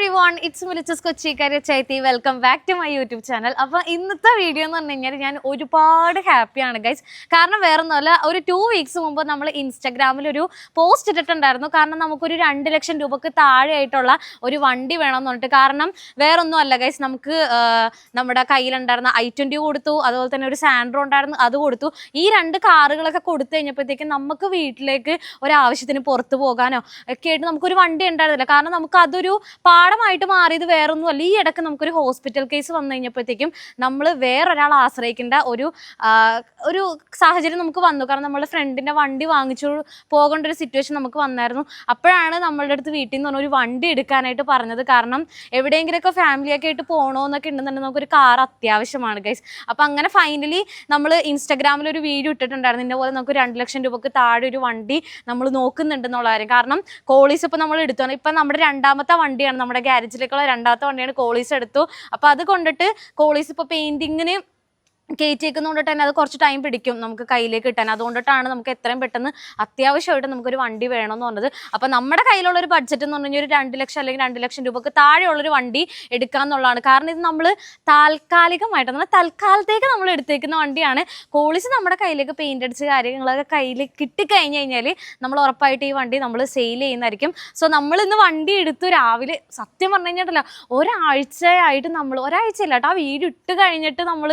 Every one it's മിലിച്ചസ് കൊച്ചിക്കാരി Chaithy welcome back to my YouTube channel അപ്പോൾ ഇന്നത്തെ video എന്ന് പറഞ്ഞു കഴിഞ്ഞാൽ ഞാൻ ഒരുപാട് ഹാപ്പിയാണ് ഗൈസ് കാരണം വേറെ ഒന്നുമല്ല ഒരു ടു വീക്സ് മുമ്പ് നമ്മൾ ഇൻസ്റ്റാഗ്രാമിൽ ഒരു പോസ്റ്റ് ഇട്ടിട്ടുണ്ടായിരുന്നു. കാരണം നമുക്കൊരു രണ്ട് ലക്ഷം രൂപക്ക് താഴെയായിട്ടുള്ള ഒരു വണ്ടി വേണമെന്ന് പറഞ്ഞിട്ട്. കാരണം വേറൊന്നും അല്ല ഗൈസ് നമുക്ക് നമ്മുടെ കയ്യിലുണ്ടായിരുന്ന ഐ ട്വന്റി കൊടുത്തു അതുപോലെ തന്നെ ഒരു സാൻഡ്രോ ഉണ്ടായിരുന്നു അത് കൊടുത്തു. ഈ രണ്ട് കാറുകളൊക്കെ കൊടുത്തു കഴിഞ്ഞപ്പോഴത്തേക്കും നമുക്ക് വീട്ടിലേക്ക് ഒരാവശ്യത്തിന് പുറത്ത് പോകാനോ ഒക്കെ ആയിട്ട് നമുക്കൊരു വണ്ടി ഉണ്ടായിരുന്നില്ല. കാരണം നമുക്ക് അതൊരു പാഠമായിട്ട് മാറിയത് വേറൊന്നുമല്ല ഈ ഇടയ്ക്ക് നമുക്കൊരു ഹോസ്പിറ്റൽ കേസ് വന്നു കഴിഞ്ഞപ്പോഴത്തേക്കും നമ്മൾ വേറൊരാൾ ആശ്രയിക്കേണ്ട ഒരു ഒരു സാഹചര്യം നമുക്ക് വന്നു. കാരണം നമ്മുടെ ഫ്രണ്ടിന്റെ വണ്ടി വാങ്ങിച്ചു പോകേണ്ട ഒരു സിറ്റുവേഷൻ നമുക്ക് വന്നായിരുന്നു. അപ്പോഴാണ് നമ്മളുടെ അടുത്ത് വീട്ടിൽ നിന്ന് ഒരു വണ്ടി എടുക്കാനായിട്ട് പറഞ്ഞത്. കാരണം എവിടെയെങ്കിലുമൊക്കെ ഫാമിലിയൊക്കെ ആയിട്ട് പോകണമെന്നൊക്കെ ഉണ്ടെന്നുണ്ടെങ്കിൽ നമുക്കൊരു കാർ അത്യാവശ്യമാണ് ഗൈസ് അപ്പം അങ്ങനെ ഫൈനലി നമ്മൾ ഇൻസ്റ്റാഗ്രാമിൽ ഒരു വീഡിയോ ഇട്ടിട്ടുണ്ടായിരുന്നു. ഇന്ന പോലെ നമുക്ക് രണ്ട് ലക്ഷം രൂപക്ക് താഴെ ഒരു വണ്ടി നമ്മൾ നോക്കുന്നുണ്ടെന്നുള്ള കാര്യം കാരണം കോളീസ് ഇപ്പോൾ നമ്മൾ എടുത്തു. ഇപ്പം നമ്മുടെ രണ്ടാമത്തെ വണ്ടിയാണ് നമ്മുടെ ഗ്യാരേജിലേക്കുള്ള രണ്ടാമത്തെ വണ്ടിയാണ് കോളീസ് എടുത്തു. അപ്പോൾ അത് കൊണ്ടിട്ട് കോളീസ് ഇപ്പോൾ പെയിന്റിങ്ങിന് കയറ്റിയേക്കുന്നതുകൊണ്ട് തന്നെ അത് കുറച്ച് ടൈം പിടിക്കും നമുക്ക് കയ്യിലേക്ക് കിട്ടാൻ. അതുകൊണ്ടിട്ടാണ് നമുക്ക് എത്രയും പെട്ടെന്ന് അത്യാവശ്യമായിട്ട് നമുക്കൊരു വണ്ടി വേണമെന്ന് പറഞ്ഞത്. അപ്പോൾ നമ്മുടെ കയ്യിലുള്ള ഒരു ബഡ്ജറ്റ് എന്ന് പറഞ്ഞു കഴിഞ്ഞാൽ ഒരു രണ്ട് ലക്ഷം അല്ലെങ്കിൽ രണ്ട് ലക്ഷം രൂപക്ക് താഴെയുള്ളൊരു വണ്ടി എടുക്കാന്നുള്ളതാണ്. കാരണം ഇത് നമ്മൾ താൽക്കാലികമായിട്ട് നമ്മൾ തൽക്കാലത്തേക്ക് നമ്മൾ എടുത്തേക്കുന്ന വണ്ടിയാണ്. കോളിച്ച് നമ്മുടെ കയ്യിലേക്ക് പെയിന്റ് അടിച്ച് കാര്യങ്ങളൊക്കെ കയ്യിൽ കിട്ടിക്കഴിഞ്ഞ് കഴിഞ്ഞാൽ നമ്മൾ ഉറപ്പായിട്ട് ഈ വണ്ടി നമ്മൾ സെയിൽ ചെയ്യുന്നതായിരിക്കും. സോ നമ്മൾ ഇന്ന് വണ്ടി എടുത്തു രാവിലെ സത്യം പറഞ്ഞു കഴിഞ്ഞിട്ടല്ല ഒരാഴ്ചയായിട്ട് നമ്മൾ ഒരാഴ്ചയില്ല കേട്ടോ ആ വീട് ഇട്ട് കഴിഞ്ഞിട്ട് നമ്മൾ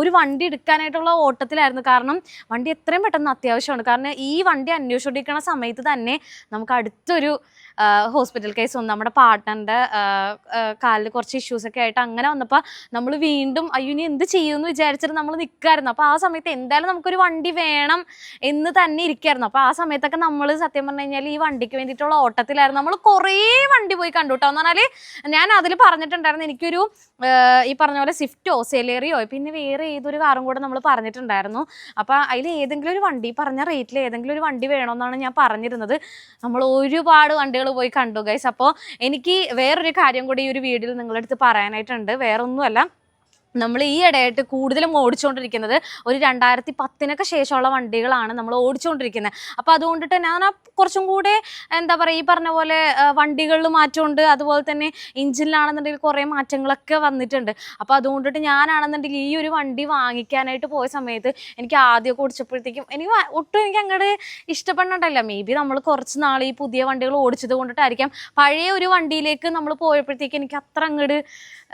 ഒരു വണ്ടി എടുക്കാനായിട്ടുള്ള ഓട്ടത്തിലായിരുന്നു. കാരണം വണ്ടി എത്രയും പെട്ടെന്ന് അത്യാവശ്യമാണ്. കാരണം ഈ വണ്ടി അന്വേഷിച്ചുകൊണ്ടിരിക്കുന്ന സമയത്ത് തന്നെ നമുക്ക് അടുത്തൊരു ഹോസ്പിറ്റൽ കേസ് വന്നു. നമ്മുടെ പാർട്ട്ണറിന്റെ കാലിൽ കുറച്ച് ഇഷ്യൂസൊക്കെ ആയിട്ട് അങ്ങനെ വന്നപ്പോൾ നമ്മൾ വീണ്ടും അയ്യോ ഇനി എന്ത് ചെയ്യുമെന്ന് വിചാരിച്ചിട്ട് നമ്മൾ നിൽക്കായിരുന്നു അപ്പോൾ ആ സമയത്ത് എന്തായാലും നമുക്കൊരു വണ്ടി വേണം എന്ന് തന്നെ ഇരിക്കായിരുന്നു. അപ്പോൾ ആ സമയത്തൊക്കെ നമ്മൾ സത്യം പറഞ്ഞു കഴിഞ്ഞാൽ ഈ വണ്ടിക്ക് വേണ്ടിയിട്ടുള്ള ഓട്ടത്തിലായിരുന്നു. നമ്മൾ കുറേ വണ്ടി പോയി കണ്ടു കേട്ടോ എന്ന് പറഞ്ഞാൽ ഞാൻ അതിൽ പറഞ്ഞിട്ടുണ്ടായിരുന്നു. എനിക്കൊരു ഈ പറഞ്ഞ പോലെ സ്വിഫ്റ്റോ സെലേറിയോ പിന്നെ വേറെ ഏതൊരു കാറും കൂടെ നമ്മൾ പറഞ്ഞിട്ടുണ്ടായിരുന്നു. അപ്പോൾ അതിൽ ഏതെങ്കിലും ഒരു വണ്ടി പറഞ്ഞ റേറ്റിൽ ഏതെങ്കിലും ഒരു വണ്ടി വേണമെന്നാണ് ഞാൻ പറഞ്ഞിരുന്നത്. നമ്മൾ ഒരുപാട് വണ്ടികൾ പോയി കണ്ടു ഗൈസ് അപ്പോൾ എനിക്ക് വേറൊരു കാര്യം കൂടി ഈ ഒരു വീഡിയോയിൽ നിങ്ങളുടെ അടുത്ത് പറയാനായിട്ടുണ്ട്. വേറൊന്നുമല്ല. നമ്മൾ ഈ ഇടയായിട്ട് കൂടുതലും ഓടിച്ചുകൊണ്ടിരിക്കുന്നത് ഒരു രണ്ടായിരത്തി പത്തിനൊക്കെ ശേഷമുള്ള വണ്ടികളാണ് നമ്മൾ ഓടിച്ചുകൊണ്ടിരിക്കുന്നത് അപ്പോൾ അതുകൊണ്ടിട്ട് ഞാൻ ആ കുറച്ചും കൂടെ എന്താ പറയുക ഈ പറഞ്ഞ പോലെ വണ്ടികളിൽ മാറ്റമുണ്ട്. അതുപോലെ തന്നെ എഞ്ചിനിലാണെന്നുണ്ടെങ്കിൽ കുറേ മാറ്റങ്ങളൊക്കെ വന്നിട്ടുണ്ട്. അപ്പോൾ അതുകൊണ്ടിട്ട് ഞാനാണെന്നുണ്ടെങ്കിൽ ഈ ഒരു വണ്ടി വാങ്ങിക്കാനായിട്ട് പോയ സമയത്ത് എനിക്ക് ആദ്യമൊക്കെ ഓടിച്ചപ്പോഴത്തേക്കും എനിക്ക് ഒട്ടും എനിക്ക് അങ്ങോട്ട് ഇഷ്ടപ്പെടുന്നുണ്ടല്ല മേ ബി നമ്മൾ കുറച്ച് നാൾ ഈ പുതിയ വണ്ടികൾ ഓടിച്ചത് കൊണ്ടിട്ടായിരിക്കാം. പഴയ ഒരു വണ്ടിയിലേക്ക് നമ്മൾ പോയപ്പോഴത്തേക്ക് എനിക്ക് അത്ര അങ്ങോട്ട്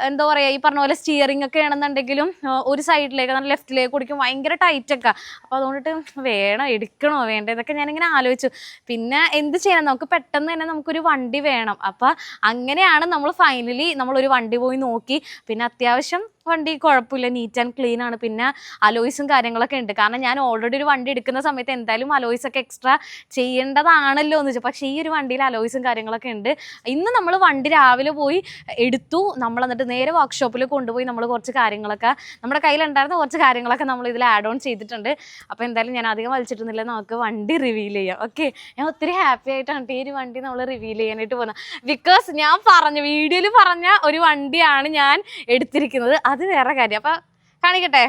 എന്താ പറയുക ഈ പറഞ്ഞ പോലെ സ്റ്റിയറിംഗ് ഒക്കെ ആണെന്നുണ്ടെങ്കിലും ഒരു സൈഡിലേക്ക് നല്ല ലെഫ്റ്റിലേക്ക് കുടിക്കും ഭയങ്കര ടൈറ്റൊക്കെ അപ്പോൾ അതുകൊണ്ടിട്ട് വേണോ എടുക്കണോ വേണ്ട ഇതൊക്കെ ഞാനിങ്ങനെ ആലോചിച്ചു. പിന്നെ എന്ത് ചെയ്യണം? നമുക്ക് പെട്ടെന്ന് തന്നെ നമുക്കൊരു വണ്ടി വേണം. അപ്പം അങ്ങനെയാണ് നമ്മൾ ഫൈനലി നമ്മളൊരു വണ്ടി പോയി നോക്കി. പിന്നെ അത്യാവശ്യം വണ്ടി കുഴപ്പമില്ല നീറ്റ് ആൻഡ് ക്ലീൻ ആണ്. പിന്നെ അലോയ്സും കാര്യങ്ങളൊക്കെ ഉണ്ട്. കാരണം ഞാൻ ഓൾറെഡി ഒരു വണ്ടി എടുക്കുന്ന സമയത്ത് എന്തായാലും അലോയ്സ് ഒക്കെ എക്സ്ട്രാ ചെയ്യേണ്ടതാണല്ലോ എന്ന് വെച്ചാൽ പക്ഷേ ഈ ഒരു വണ്ടിയിൽ അലോയ്സും കാര്യങ്ങളൊക്കെ ഉണ്ട്. ഇന്ന് നമ്മൾ വണ്ടി രാവിലെ പോയി എടുത്തു. നമ്മൾ എന്നിട്ട് നേരെ വർക്ക്ഷോപ്പിൽ കൊണ്ടുപോയി നമ്മൾ കുറച്ച് കാര്യങ്ങളൊക്കെ നമ്മുടെ കയ്യിലുണ്ടായിരുന്ന കുറച്ച് കാര്യങ്ങളൊക്കെ നമ്മൾ ഇതിൽ ആഡ് ഓൺ ചെയ്തിട്ടുണ്ട്. അപ്പോൾ എന്തായാലും ഞാൻ അധികം വലിച്ചിട്ടുന്നില്ല നമുക്ക് വണ്ടി റിവീൽ ചെയ്യാം. ഓക്കെ ഞാൻ ഒത്തിരി ഹാപ്പി ആയിട്ടാണ് ഈ ഒരു വണ്ടി നമ്മൾ റിവീൽ ചെയ്യാനായിട്ട് പോകുന്നത്. ബിക്കോസ് ഞാൻ പറഞ്ഞ വീഡിയോയിൽ പറഞ്ഞ ഒരു വണ്ടിയാണ് ഞാൻ എടുത്തിരിക്കുന്നത്. അത് വേറെ കാര്യം. അപ്പം കാണിക്കട്ടെ?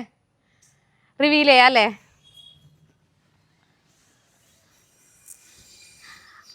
റിവീൽ ചെയ്യാം അല്ലേ?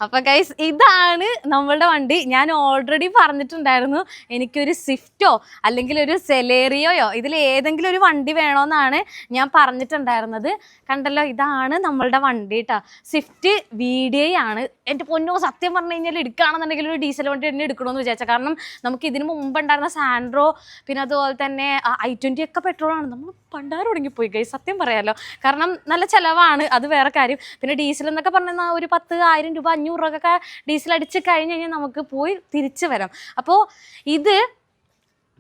അപ്പൊ ഗൈസ് ഇതാണ് നമ്മളുടെ വണ്ടി. ഞാൻ ഓൾറെഡി പറഞ്ഞിട്ടുണ്ടായിരുന്നു എനിക്കൊരു സ്വിഫ്റ്റോ അല്ലെങ്കിൽ ഒരു സെലേറിയോയോ ഇതിൽ ഏതെങ്കിലും ഒരു വണ്ടി വേണമെന്നാണ് ഞാൻ പറഞ്ഞിട്ടുണ്ടായിരുന്നത്. കണ്ടല്ലോ ഇതാണ് നമ്മളുടെ വണ്ടി കേട്ടോ സ്വിഫ്റ്റ് വി ഡി ഐ ആണ്. എന്റെ പൊന്നോ സത്യം പറഞ്ഞു കഴിഞ്ഞാൽ എടുക്കുകയാണെന്നുണ്ടെങ്കിൽ ഒരു ഡീസൽ വണ്ടി തന്നെ എടുക്കണമെന്ന് വിചാരിച്ചാൽ കാരണം നമുക്ക് ഇതിന് മുമ്പ് ഉണ്ടായിരുന്ന സാൻഡ്രോ പിന്നെ അതുപോലെ തന്നെ ഐ ട്വന്റി ഒക്കെ പെട്രോളാണ് നമ്മൾ പണ്ടാറ് തുടങ്ങിപ്പോയി ഗൈസ് സത്യം പറയാമല്ലോ കാരണം നല്ല ചിലവാണ് അത് വേറെ കാര്യം. പിന്നെ ഡീസൽ എന്നൊക്കെ പറഞ്ഞാൽ ഒരു പത്ത് ആയിരം രൂപ രൂപയൊക്കെ ഡീസൽ അടിച്ച് കഴിഞ്ഞ് കഴിഞ്ഞാൽ നമുക്ക് പോയി തിരിച്ചു വരാം. അപ്പോൾ ഇത്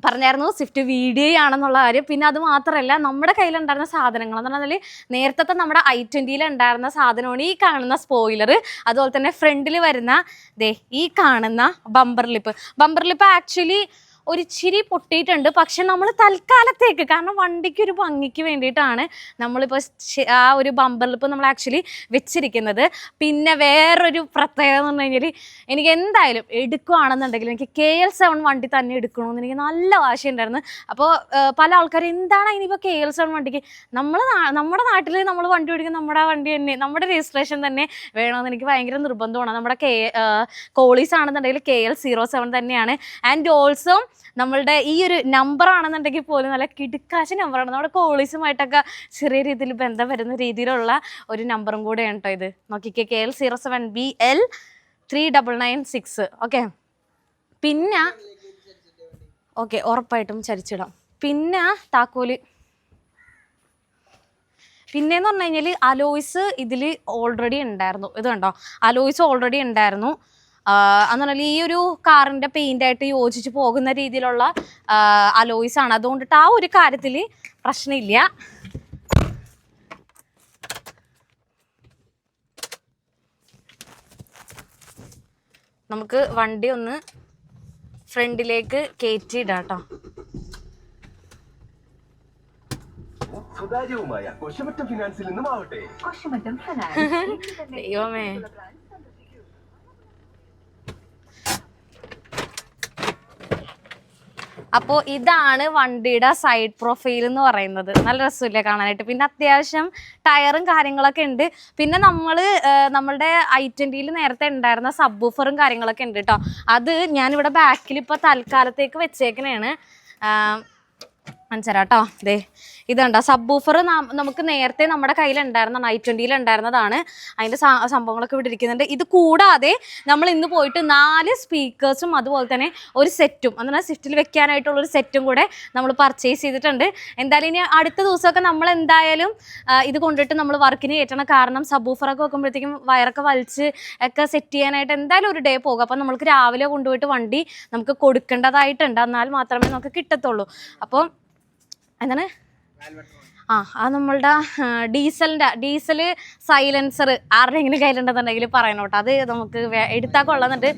പറഞ്ഞായിരുന്നു സ്വിഫ്റ്റ് വീഡിയോ ആണെന്നുള്ള കാര്യം. പിന്നെ അത് മാത്രമല്ല നമ്മുടെ കയ്യിലുണ്ടായിരുന്ന സാധനങ്ങൾ എന്ന് പറഞ്ഞാൽ നേരത്തെ നമ്മുടെ ഐ ട്വന്റിയിൽ ഉണ്ടായിരുന്ന സാധനമാണ് ഈ കാണുന്ന സ്പോയിലർ അതുപോലെ തന്നെ ഫ്രണ്ടിൽ വരുന്ന ദേ ഈ കാണുന്ന bumper lip bumper lip actually ഒരിച്ചിരി പൊട്ടിയിട്ടുണ്ട്. പക്ഷെ നമ്മൾ തൽക്കാലത്തേക്ക് കാരണം വണ്ടിക്ക് ഒരു ഭംഗിക്ക് വേണ്ടിയിട്ടാണ് നമ്മളിപ്പോൾ ആ ഒരു ബമ്പറിൽ ഇപ്പോൾ നമ്മൾ ആക്ച്വലി വെച്ചിരിക്കുന്നത്. പിന്നെ വേറൊരു പ്രത്യേകത എന്ന് പറഞ്ഞു കഴിഞ്ഞാൽ എനിക്ക് എന്തായാലും എടുക്കുകയാണെന്നുണ്ടെങ്കിൽ എനിക്ക് കെ എൽ സെവൻ വണ്ടി തന്നെ എടുക്കണമെന്ന് എനിക്ക് നല്ല വാശിയുണ്ടായിരുന്നു. അപ്പോൾ പല ആൾക്കാരും എന്താണ് ഇനിയിപ്പോൾ കെ എൽ സെവൻ വണ്ടിക്ക്? നമ്മൾ നമ്മുടെ നാട്ടിൽ നമ്മൾ വണ്ടി ഓടിക്കുന്ന നമ്മുടെ വണ്ടി തന്നെ നമ്മുടെ രജിസ്ട്രേഷൻ തന്നെ വേണമെന്ന് എനിക്ക് ഭയങ്കര നിർബന്ധമാണ്. നമ്മുടെ കെ കോളീസ് ആണെന്നുണ്ടെങ്കിൽ കെ എൽ സീറോ സെവൻ തന്നെയാണ്. ആൻഡ് ഓൾസോ നമ്മളുടെ ഈ ഒരു നമ്പർ ആണെന്നുണ്ടെങ്കിൽ പോലും നല്ല കിടുക്കാശ നമ്പറാണ് നമ്മുടെ കോളേജുമായിട്ടൊക്കെ ചെറിയ രീതിയിൽ ബന്ധം വരുന്ന രീതിയിലുള്ള ഒരു നമ്പറും കൂടെയാണ് കേട്ടോ ഇത്. നോക്കിക്കേ K L zero seven B L three double nine six okay പിന്നെ ഓക്കെ ഉറപ്പായിട്ടും ചരിച്ചിടാം. പിന്നെ താക്കോൽ. പിന്നെന്ന് പറഞ്ഞു കഴിഞ്ഞാൽ അലോയ്സ് ഇതിൽ ഓൾറെഡി ഉണ്ടായിരുന്നു. ഇത് കണ്ടോ? അലോയ്സ് ഓൾറെഡി ഉണ്ടായിരുന്നു. എന്ന് പറഞ്ഞാൽ ഈ ഒരു കാറിന്റെ പെയിന്റായിട്ട് യോജിച്ച് പോകുന്ന രീതിയിലുള്ള അലോയ്സ് ആണ്. അതുകൊണ്ടിട്ട് ആ ഒരു കാര്യത്തിൽ പ്രശ്നമില്ല. നമുക്ക് വണ്ടി ഒന്ന് ഫ്രണ്ടിലേക്ക് കയറ്റിയിടാം കേട്ടോ സുതാര്യവുമായ കൊശമറ്റ ഫിനാൻസിൽ നിന്നും ആവട്ടെ ദൈവമേ. അപ്പോൾ ഇതാണ് വണ്ടിയുടെ സൈഡ് പ്രൊഫൈൽ എന്ന് പറയുന്നത്. നല്ല രസമില്ലേ കാണാനായിട്ട്. പിന്നെ അത്യാവശ്യം ടയറും കാര്യങ്ങളൊക്കെ ഉണ്ട്. പിന്നെ നമ്മൾ നമ്മളുടെ ഐ ട്വന്റിയിൽ നേരത്തെ ഉണ്ടായിരുന്ന സബ്ബൂഫറും കാര്യങ്ങളൊക്കെ ഉണ്ട് കേട്ടോ അത് ഞാനിവിടെ ബാക്കിൽ ഇപ്പോൾ തൽക്കാലത്തേക്ക് വെച്ചേക്കണേണ്. മനസ്സിലാട്ടോ ദേ ഇതുണ്ടോ? സബ്ബൂഫർ നമുക്ക് നേരത്തെ നമ്മുടെ കയ്യിലുണ്ടായിരുന്ന ഐ ട്വന്റിയിൽ ഉണ്ടായിരുന്നതാണ്. അതിന്റെ സംഭവങ്ങളൊക്കെ ഇവിടെ ഇരിക്കുന്നുണ്ട്. ഇത് കൂടാതെ നമ്മൾ ഇന്ന് പോയിട്ട് നാല് സ്പീക്കേഴ്സും അതുപോലെ തന്നെ ഒരു സെറ്റും എന്നാൽ സ്വിഫ്റ്റിൽ വെക്കാനായിട്ടുള്ള ഒരു സെറ്റും കൂടെ നമ്മൾ പർച്ചേസ് ചെയ്തിട്ടുണ്ട്. എന്തായാലും ഇനി അടുത്ത ദിവസമൊക്കെ നമ്മൾ എന്തായാലും ഇത് കൊണ്ടിട്ട് നമ്മൾ വർക്കിന് കയറ്റണം. കാരണം സബ് സബ്ബൂഫറൊക്കെ വെക്കുമ്പോഴത്തേക്കും വയറൊക്കെ വലിച്ച് ഒക്കെ സെറ്റ് ചെയ്യാനായിട്ട് എന്തായാലും ഒരു ഡേ പോകും. അപ്പം നമ്മൾക്ക് രാവിലെ കൊണ്ടുപോയിട്ട് വണ്ടി നമുക്ക് കൊടുക്കേണ്ടതായിട്ടുണ്ട്. എന്നാൽ മാത്രമേ നമുക്ക് കിട്ടത്തുള്ളൂ. അപ്പോൾ എന്താണ്? ആ അത് നമ്മളുടെ ഡീസലിന്റെ ഡീസൽ സൈലൻസർ ആരുടെയെങ്കിലും കയ്യിലുണ്ടെന്നുണ്ടെങ്കിൽ പറയണോട്ടെ അത് നമുക്ക് എടുത്താൽ കൊള്ളുന്നുണ്ട്.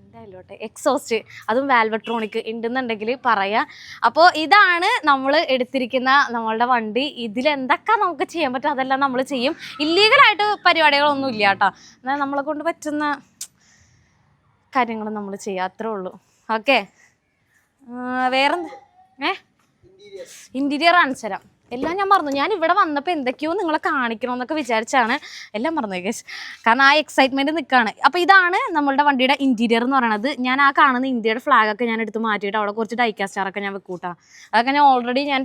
എന്തായാലോട്ടെ എക്സോസ്റ്റ് അതും വാൽവട്രോണിക് ഉണ്ടെന്നുണ്ടെങ്കിൽ പറയാം. അപ്പോൾ ഇതാണ് നമ്മൾ എടുത്തിരിക്കുന്ന നമ്മളുടെ വണ്ടി. ഇതിൽ എന്തൊക്കെ നമുക്ക് ചെയ്യാൻ പറ്റും അതെല്ലാം നമ്മൾ ചെയ്യും. ഇല്ലീഗലായിട്ട് പരിപാടികളൊന്നും ഇല്ല കേട്ടോ. എന്നാൽ നമ്മളെ കൊണ്ട് പറ്റുന്ന കാര്യങ്ങൾ നമ്മൾ ചെയ്യുക അത്രേ ഉള്ളൂ. ഓക്കെ വേറെന്താ? ഏ? ഇന്റീരിയർ കാണിച്ചു എല്ലാം ഞാൻ മറന്നു. ഞാൻ ഇവിടെ വന്നപ്പോൾ എന്തൊക്കെയോ നിങ്ങളെ കാണിക്കണമെന്നൊക്കെ വിചാരിച്ചാണ് എല്ലാം മറന്നു ഗൈസ് കാരണം ആ എക്സൈറ്റ്മെന്റ് നിൽക്കുകയാണ് അപ്പോൾ ഇതാണ് നമ്മളുടെ വണ്ടിയുടെ ഇന്റീരിയർ എന്ന് പറയുന്നത് ഞാൻ ആ കാണുന്ന ഇന്ത്യയുടെ ഫ്ലാഗൊക്കെ ഞാൻ എടുത്ത് മാറ്റിയിട്ട് അവിടെ കുറച്ച് ഡൈക്കാസ്റ്റാറൊക്കെ ഞാൻ വെക്കൂട്ടാ. അതൊക്കെ ഞാൻ ഓൾറെഡി ഞാൻ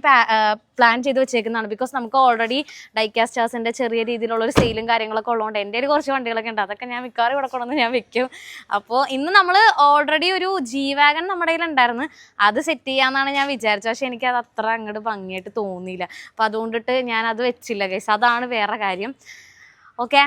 പ്ലാൻ ചെയ്ത് വെച്ചേക്കുന്നതാണ്. ബിക്കോസ് നമുക്ക് ഓൾറെഡി ഡൈക്കാ സ്റ്റാർസിന്റെ ചെറിയ രീതിയിലുള്ള ഒരു സെയിലും കാര്യങ്ങളൊക്കെ ഉള്ളതുകൊണ്ട് എന്റെ കയ്യിൽ കുറച്ച് വണ്ടികളൊക്കെ ഉണ്ട്. അതൊക്കെ ഞാൻ മിക്കവാറും ഇവിടെ കൊണ്ടുവന്ന് ഞാൻ വെക്കും. അപ്പോൾ ഇന്ന് നമ്മൾ ഓൾറെഡി ഒരു ജി വാഗൺ നമ്മുടെ കയ്യിൽ ഉണ്ടായിരുന്നു അത് സെറ്റ് ചെയ്യാമെന്നാണ് ഞാൻ വിചാരിച്ചത്. പക്ഷേ എനിക്ക് അത് അത്ര അങ്ങോട്ട് ഭംഗിയായിട്ട് തോന്നിയില്ല. അപ്പം അതുകൊണ്ടിട്ട് ഞാൻ അത് വെച്ചില്ല ഗൈസ് അതാണ് വേറെ കാര്യം. ഓക്കെ